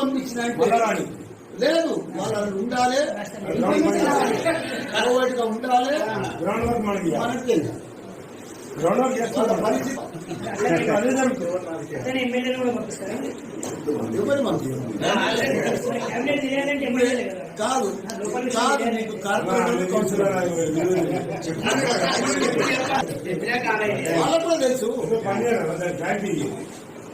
పంపించిన అంటే మహారాణి. లేదు వాళ్ళు ఉండాలి గా ఉండాలి మనకి. గ్రౌండ్ వర్క్ వాళ్ళ చేస్తాం పరిస్థితి అదే జరుగుతుంది అతను ఎమ్మెల్యేలు కూడా పంపిస్తారా ఎవరు మనకి క్యాబినెట్ చేయాలంటే ఎమ్మెల్యేలే కదా కాదు కాదు నీకు కార్పొరేటర్ కౌన్సిలర్ వాళ్ళకు కూడా తెలుసు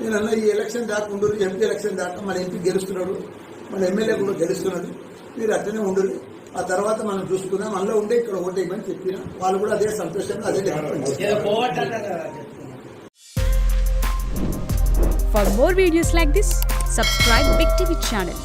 నేను అన్న ఈ ఎలక్షన్ దాకా ఉండరు ఎంపీ ఎలక్షన్ దాకా మన ఎంపీ గెలుస్తున్నాడు మన ఎమ్మెల్యే కూడా గెలుస్తున్నాడు మీరు అట్లనే ఉండరు ఆ తర్వాత మనం చూసుకుందాం. అందులో ఉండే ఇక్కడ ఓటేయమని చెప్పిన వాళ్ళు కూడా అదే సంతోషంగా అదే For more videos like this, subscribe Big TV channel.